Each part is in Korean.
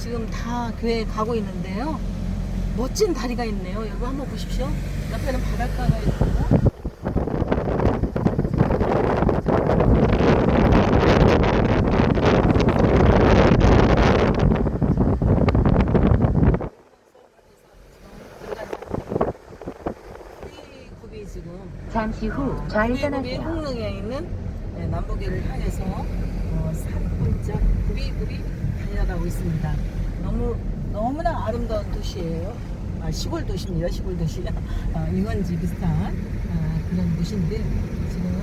지금 다 교회에 가고 있는데요. 멋진 다리가 있네요. 여러분 한번 보십시오. 옆에는 바닷가가 있고. 잠시 후 좌회전하세요. 홍릉에 있는 네, 남북이를 향해서 어, 산골짝 굽이굽이 달려가고 있습니다. 너무 너무나 아름다운 도시예요. 아, 시골 도시입니다. 시골 도시. 아, 유원지 비슷한 아, 그런 도시인데 지금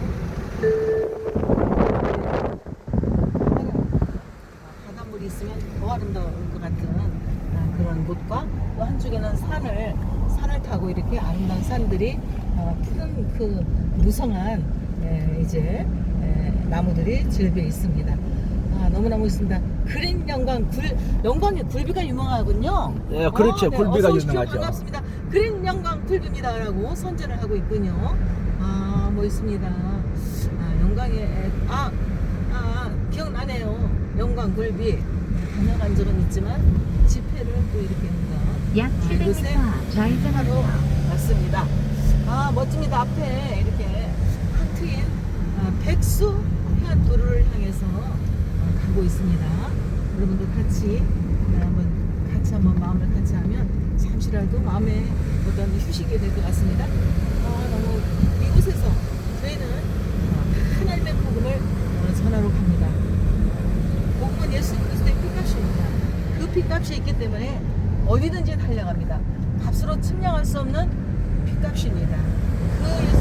아, 바닷물이 있으면 더 아름다울 것 같은 아, 그런 곳과 또 한쪽에는 산을 산을 타고 이렇게 아름다운 산들이 어, 푸른 그 무성한 예, 이제 예, 나무들이 즐겨 있습니다. 아, 너무나 멋있습니다. 그린 영광 굴 영광의 굴비가 유명하군요. 예, 그렇죠. 어, 네. 굴비가 어서. 유명하죠. 반갑습니다. 그린 영광 굴비입니다라고 선전을 하고 있군요. 아 멋있습니다. 아 영광의 아, 아 기억나네요. 영광 굴비 다녀간 적은 있지만 집회를 또 이렇게 한다. 약 아, 700m 요새 앞 하루 좌회전하세요. 맞습니다. 아 멋집니다. 앞에 이렇게 아, 백수 해안도로를 향해서 어, 가고 있습니다. 여러분도 같이 아, 한번 같이 한번 마음을 같이 하면 잠시라도 마음에 어떤 휴식이 될 것 같습니다. 아 너무 이곳에서 저희는 어, 하나님의 복음을 어, 전하러 갑니다. 복음은 예수 그리스도의 피값입니다. 그 피값이 있기 때문에 어디든지 달려갑니다. 값으로 측량할 수 없는 피값입니다. 그 예수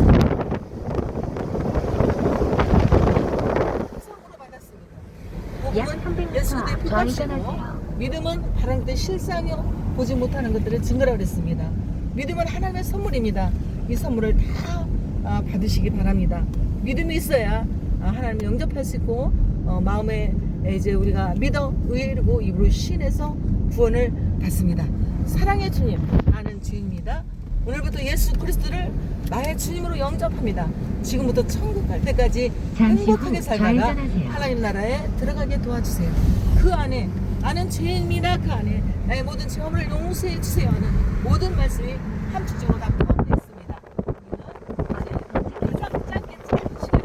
상으로 받았습니다. 약 300m 예수의 앞 피값이고. 믿음은 바른 그때 실상이요 보지 못하는 것들을 증거라 그랬습니다. 믿음은 하나님의 선물입니다. 이 선물을 다 아, 받으시기 바랍니다. 믿음이 있어야 아, 하나님 영접할 수 있고 어, 마음에 이제 우리가 믿어 의르고 입으로 신해서 구원을 받습니다. 사랑의 주님, 나는 주입니다. 오늘부터 예수 그리스도를 나의 주님으로 영접합니다. 지금부터 천국 갈 때까지 행복하게 살다가. 하나님 나라에 들어가게 도와주세요. 그 안에 나는 죄인입니다. 그 안에 나의 모든 죄업을 용서해 주세요 하는 모든 말씀이 함축적으로 다 포함되어 있습니다. 우리는 가장 짧게 짧은 시간에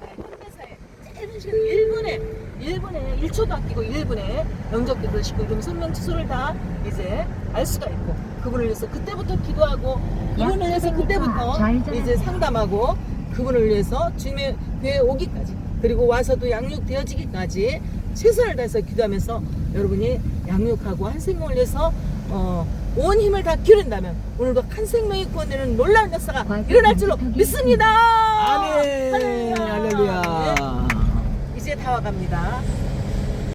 나의 현대사에 짧은 시간 1분에 1분에 1초도 아끼고 1분에 영접기도를 시고 이름 성명 취소를 다 이제 알 수가 있고 그분을 위해서 그때부터 기도하고 그분을 위해서 약 그때부터. 이제 상담하고 그분을 위해서 주님의 교회에 오기까지 그리고 와서도 양육되어지기까지 최선을 다해서 기도하면서 여러분이 양육하고 한 생명을 위해서 어, 온 힘을 다 기울인다면 오늘도 한 생명이 구원되는 놀라운 역사가 일어날 줄로 믿습니다. 아멘. 할렐루야. 할렐루야. 네, 이제 다 와갑니다.